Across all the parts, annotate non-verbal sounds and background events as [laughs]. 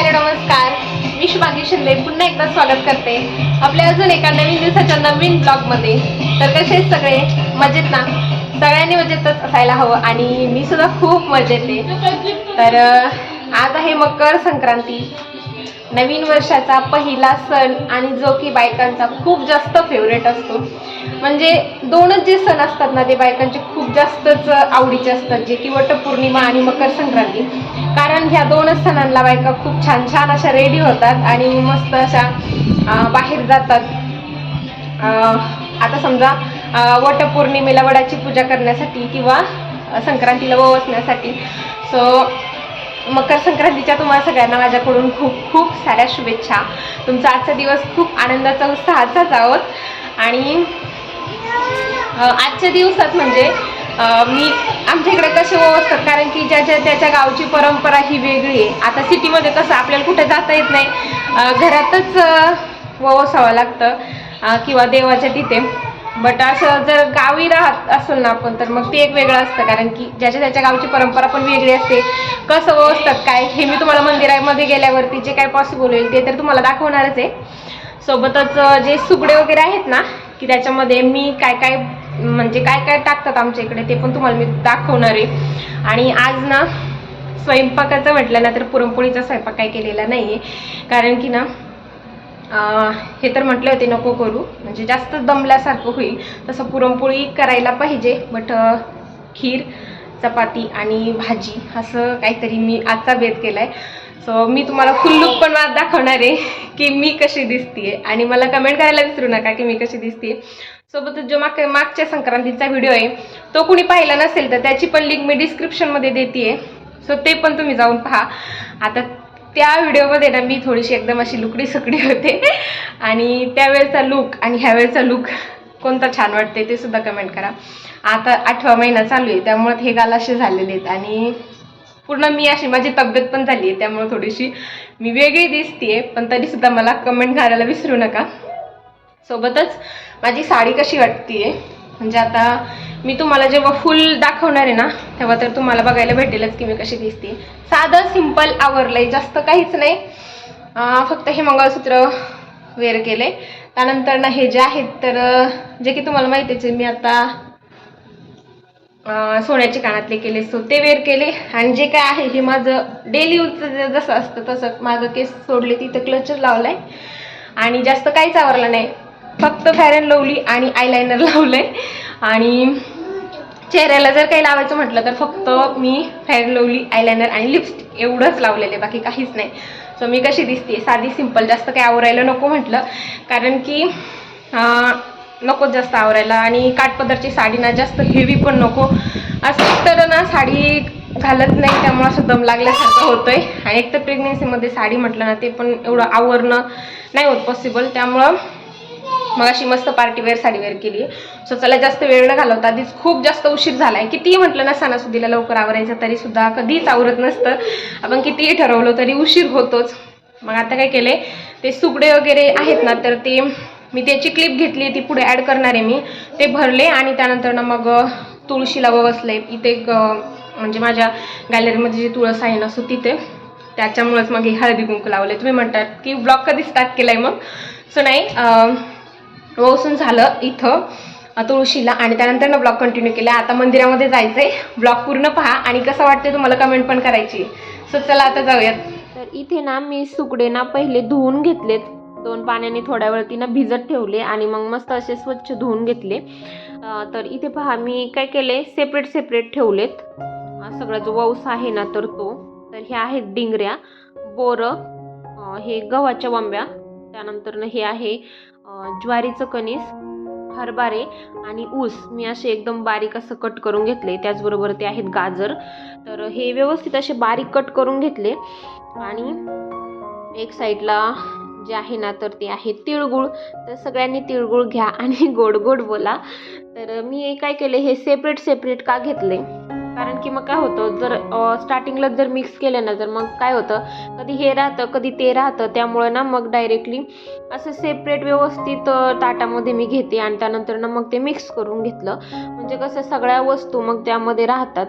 Hello नमस्कार. मी शुभांगी शिंदे. पुन्हा एकदा स्वागत करते आपल्या अजून एका नवीन दिवसाच्या नवीन ब्लॉगमध्ये. तर कसे सगळे? मजेत ना? सगळ्यांनी मजेतच असायला हवं आणि मी सुद्धा खूप मजेत आहे. तर आज आहे मकर संक्रांती. नवीन वर्षाचा पहिला सण आणि जो की बायकांचा खूप जास्त फेवरेट असतो. म्हणजे दोनच जे सण असतात ना ते बायकांचे खूप जास्तच आवडीचे असतात जे की वटपौर्णिमा आणि मकर संक्रांती. कारण ह्या दोनच सणांना बायका खूप छान छान अशा रेडी होतात आणि मस्त अशा बाहेर जातात. आता समजा वटपौर्णिमेला वडाची पूजा करण्यासाठी किंवा संक्रांतीला वसण्यासाठी सो मकर संक्रांतीच्या तुम्हाला सगळ्यांना माझ्याकडून खूप खूप साऱ्या शुभेच्छा. तुमचा आजचा दिवस खूप आनंदाचा उत्साहाचा जावत आणि आजच्या दिवसात म्हणजे मी आमच्या इकडे कसे ओवसतात कारण की ज्याच्या त्याच्या गावची परंपरा ही वेगळी आहे. आता सिटीमध्ये कसं आपल्याला कुठे जाता येत नाही. घरातच अं, लागतं. किंवा देवाच्या तिथे. बट असं जर गावी राहत असेल ना आपण तर मग ते एक वेगळं असतं. कारण की ज्याच्या त्याच्या गावची परंपरा पण वेगळी असते. कसं ओवसतात काय हे मी तुम्हाला मंदिरामध्ये गेल्यावरती जे काय पॉसिबल होईल ते तर तुम्हाला दाखवणारच आहे. सोबतच जे सुगडे वगैरे आहेत ना की त्याच्यामध्ये मी काय काय म्हणजे काय काय टाकतात आमच्या इकडे ते पण तुम्हाला मी दाखवणार आहे. आणि आज ना स्वयंपाकाचं म्हटलं ना तर पुरणपोळीचा स्वयंपाक काय केलेला नाही आहे कारण की ना हे तर म्हटले होते नको करू. म्हणजे जास्त दमल्यासारखं होईल. तसं पुरणपोळी करायला पाहिजे बट खीर चपाती आणि भाजी असं काहीतरी मी आजचा भेद केला आहे सो मी तुम्हाला फुल लुक पण आज दाखवणार आहे की मी कशी दिसतीये. आणि मला कमेंट करायला विसरू नका की मी कशी दिसते सोबतच जो माग मागच्या संक्रांतीचा व्हिडिओ आहे तो कुणी पाहिला नसेल तर त्याची पण लिंक मी डिस्क्रिप्शनमध्ये देते सो ते पण तुम्ही जाऊन पहा. आता त्या व्हिडिओमध्ये ना मी थोडीशी एकदम अशी लुकडी सुकडी होते. आणि त्यावेळेचा लुक आणि ह्यावेळेचा लुक कोणता छान वाटते ते सुद्धा कमेंट करा. आता आठवा महिना चालू आहे त्यामुळे हे गाल असे झालेले आहेत. आणि पूर्ण मी अशी माझी तब्येत पण झाली आहे त्यामुळे थोडीशी मी वेगळी दिसते पण तरीसुद्धा मला कमेंट करायला विसरू नका. सोबतच माझी साडी कशी वाटतीये म्हणजे आता मी तुम्हाला जेव्हा फुल दाखवणार आहे ना तेव्हा तर तुम्हाला बघायला भेटेलच की मी कशी दिसते. साधं सिंपल आवरलंय जास्त काहीच नाही. फक्त हे मंगळसूत्र वेअर केले त्यानंतर ना हे जे आहेत तर जे की तुम्हाला माहितीच आहे मी आता सोन्याचे कानातले केले सो ते वेअर केले. आणि जे काय आहे हे माझं डेली यूजचं जसं असतं तसं माझं केस सोडले तिथं क्लचर लावलाय. आणि जास्त काहीच आवरलं नाही. फक्त फेअर अँड लवली आणि आयलायनर लावलंय. आणि चेहऱ्याला जर काही लावायचं म्हटलं तर फक्त मी फेअर अँड लवली आयलायनर आणि लिपस्टिक एवढंच लावलेलं आहे बाकी काहीच नाही. सो मी कशी दिसते साधी सिंपल जास्त काही आवरायला नको म्हटलं. कारण की नको जास्त आवरायला आणि काठपदरची साडी ना जास्त हेवी पण नको. असं तर ना साडी घालत नाही त्यामुळे असं दम लागल्यासारखं होतंय. आणि एक तर प्रेग्नेन्सीमध्ये साडी म्हटलं ना ते पण एवढं आवरणं नाही होत पॉसिबल त्यामुळं मग अशी मस्त पार्टी वेअर साडी वेअर केली सो चला जास्त वेळ न घालवता आधीच खूप जास्त उशीर झालाय. कितीही म्हटलं ना सणासुदीला लवकर आवरायचं तरी सुद्धा कधीच आवरत नसतं. आपण कितीही ठरवलं तरी उशीर होतोच. मग आता काय केले ते सुगडे वगैरे आहेत ना तर ते मी त्याची क्लिप घेतली ती पुढे ॲड करणार आहे मी. ते भरले आणि त्यानंतर ना मग तुळशीला बसले इथे म्हणजे माझ्या गॅलरीमध्ये जी तुळस आहे ना सो तिथे. त्याच्यामुळेच मग हे हळदी कुंकू लावले तुम्ही म्हणतात की ब्लॉग कधी स्टार्ट केलाय मग? सो नाही अ, वसून झालं इथं तुळशीला. आणि त्यानंतर ना ब्लॉग कंटिन्यू केला. आता मंदिरामध्ये जायचंय. ब्लॉग पूर्ण पहा. आणि कसं वाटतं तुम्हाला कमेंट पण करायची. सो चला आता जाऊयात. तर इथे ना मी सुकडे ना पहिले धुवून घेतलेत. दोन पाण्याने थोड्या वेळ ना भिजत ठेवले आणि मग मस्त असे स्वच्छ धुवून घेतले. तर इथे पहा मी काय केले? सेपरेट सेपरेट ठेवलेत. सगळा जो वौस आहे ना तर तो. तर हे आहेत डिंगऱ्या बोरं हे गव्हाच्या वांब्या. त्यानंतरनं हे आहे ज्वारीचं कणीस हरभरे आणि ऊस. मी असे एकदम बारीक असं कट करून घेतले. त्याचबरोबर ते आहेत गाजर. तर हे व्यवस्थित असे बारीक कट करून घेतले. आणि एक साईडला जे आहे ना तर ते आहे तिळगुळ. तर सगळ्यांनी तिळगुळ घ्या आणि [laughs] गोड गोड बोला. तर मी काय केले हे सेपरेट सेपरेट का घेतले? कारण की मग काय होतं जर स्टार्टिंगला जर मिक्स केलं ना तर मग काय होतं कधी हे राहतं कधी ते राहतं त्यामुळे ना मग डायरेक्टली असं सेपरेट व्यवस्थित ताटामध्ये मी घेते आणि त्यानंतर ना मग ते मिक्स करून घेतलं. म्हणजे कसं सगळ्या वस्तू मग त्यामध्ये राहतात.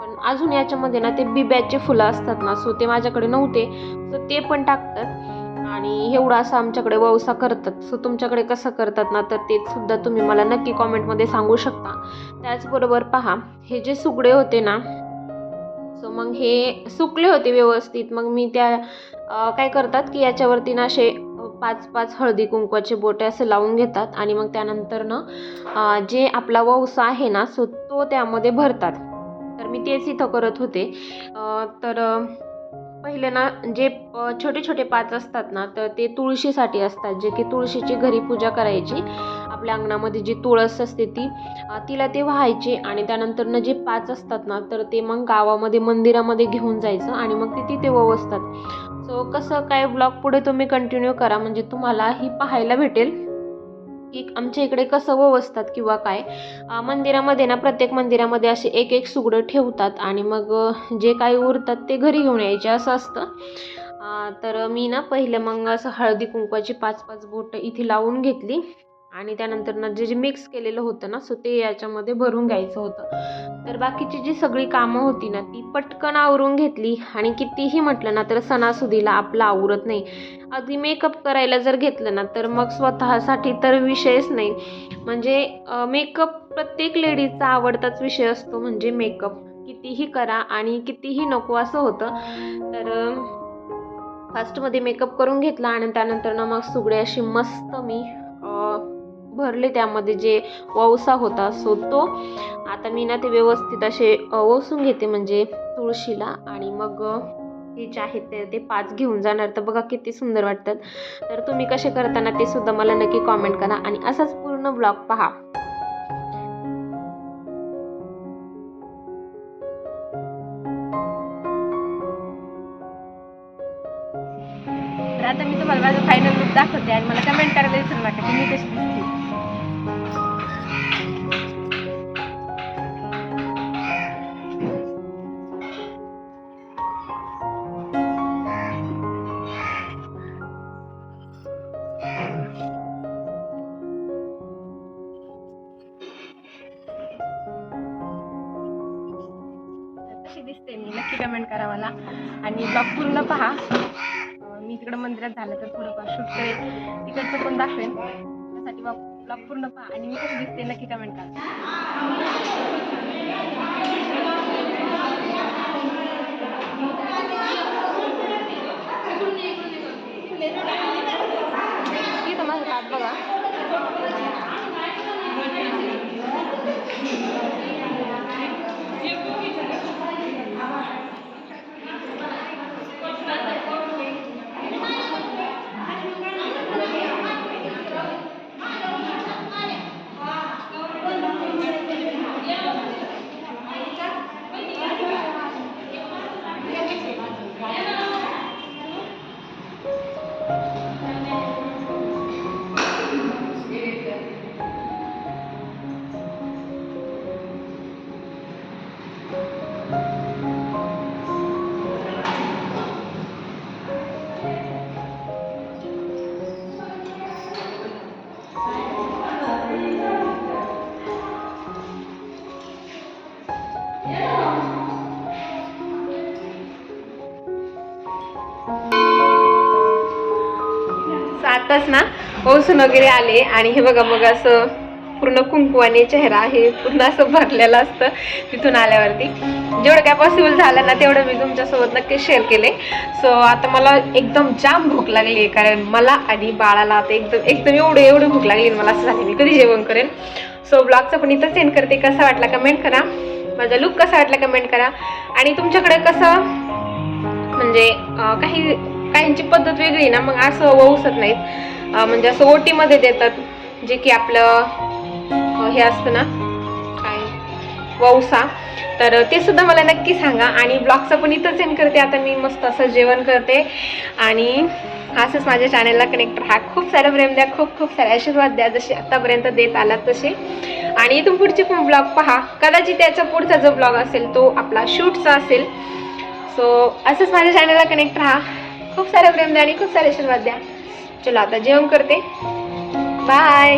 पण अजून याच्यामध्ये ना ते बिब्याचे फुलं असतात ना सो ते माझ्याकडे नव्हते सो ते पण टाकतात. आणि एवढा असं आमच्याकडे व्यवसाय करतात. सो तुमच्याकडे कसं करतात ना तर ते सुद्धा तुम्ही मला नक्की कॉमेंटमध्ये सांगू शकता. त्याचबरोबर पहा हे जे सुगडे होते ना सो मग हे सुकले होते व्यवस्थित. मग मी त्या काय करतात की याच्यावरती ना असे पाच पाच हळदी कुंकवाचे बोटे असे लावून घेतात आणि मग त्यानंतर ना जे आपला वौसा आहे ना सो तो त्यामध्ये भरतात. तर मी तेच इथं करत होते. तर पहिले ना जे छोटे छोटे पाच असतात ना तर ते तुळशीसाठी असतात जे की तुळशीची घरी पूजा करायची. आपल्या अंगणामध्ये जी तुळस असते ती तिला ते व्हायचे आणि त्यानंतर जे पाच असतात ना तर ते मग गावामध्ये मंदिरामध्ये घेऊन जायचं आणि मग ते तिथे ववसतात. सो कसं काय ब्लॉग पुढे तुम्ही कंटिन्यू करा म्हणजे तुम्हाला ही पाहायला भेटेल. की आमच्या इकडे कसं ववसतात किंवा काय मंदिरामध्ये ना प्रत्येक मंदिरामध्ये असे एक एक सुगडं ठेवतात आणि मग जे काही उरतात ते घरी घेऊन यायचे असं असतं. तर मी ना पहिले मग असं हळदी कुंकवाची पाच पाच बोटं इथे लावून घेतली. आणि त्यानंतर ना जे जे मिक्स केलेलं होतं ना सो ते याच्यामध्ये भरून घ्यायचं होतं. तर बाकीची जी सगळी कामं होती ना ती पटकन आवरून घेतली आणि कितीही म्हटलं ना तर सणासुदीला आपलं आवरत नाही. अगदी मेकअप करायला जर घेतलं ना तर मग स्वतःसाठी तर विषयच नाही. म्हणजे मेकअप प्रत्येक लेडीजचा आवडताच विषय असतो म्हणजे मेकअप कितीही करा आणि कितीही नको असं होतं. तर फास्टमध्ये मेकअप करून घेतला आणि त्यानंतर ना मग सुगडे अशी मस्त मी भरले. त्यामध्ये जे वौसा होता सो तो. आता मी ना ते व्यवस्थित असे ओसून वसून घेते म्हणजे तुळशीला. आणि मग हे जे आहेत ते ते पाच घेऊन जाणार. तर बघा किती सुंदर वाटतात. तर तुम्ही कसे करताना ते सुद्धा मला नक्की कॉमेंट करा. आणि असाच पूर्ण ब्लॉग पहा. दिसते मी. नक्की कमेंट करा मला आणि ब्लॉग पूर्ण पहा. मी तिकडं मंदिरात झालं तर थोडंफार शूट करेल तिकडचं पण दाखवेन. त्यासाठी ब्लॉग पूर्ण पहा. आणि मी कशी दिसते नक्की कमेंट करा. आताच ना? ओसून वगैरे आले आणि हे बघा मग असं पूर्ण कुंकुवाने चेहरा आहे पूर्ण असं भरलेलं असतं तिथून आल्यावरती. जेवढं काय पॉसिबल झालं ना तेवढं मी तुमच्यासोबत नक्की शेअर केले. सो आता मला एकदम जाम भूक लागली आहे कारण मला आणि बाळाला आता एकदम एकदम एवढं एवढी भूक लागली मला असं झालं मी कधी जेवण करेन? सो ब्लॉगचं पण इथं सेंड करते. कसा वाटला कमेंट करा. माझा लुक कसा वाटला कमेंट करा. आणि तुमच्याकडे कसं म्हणजे काही काहींची पद्धत वेगळी ना मग असं वौसत नाहीत. म्हणजे असं ओटीमध्ये देतात जे की आपलं हे असतं ना काय वौसा तर ते सुद्धा मला नक्की सांगा. आणि ब्लॉगचं पण इथं सेंड करते. आता मी मस्त असं जेवण करते. आणि असंच माझ्या चॅनलला कनेक्ट राहा. खूप सारं प्रेम द्या खूप खूप सारे आशीर्वाद द्या. जसे आतापर्यंत देत आलात तसे. आणि इथून पुढचे पण ब्लॉग पहा. कदाचित त्याचा पुढचा जो ब्लॉग असेल तो आपला शूटचा असेल. सो असंच माझ्या चॅनलला कनेक्ट राहा. खूप सारं प्रेम द्या आणि खूप सारे आशीर्वाद द्या. चलो आता जेवण करते. बाय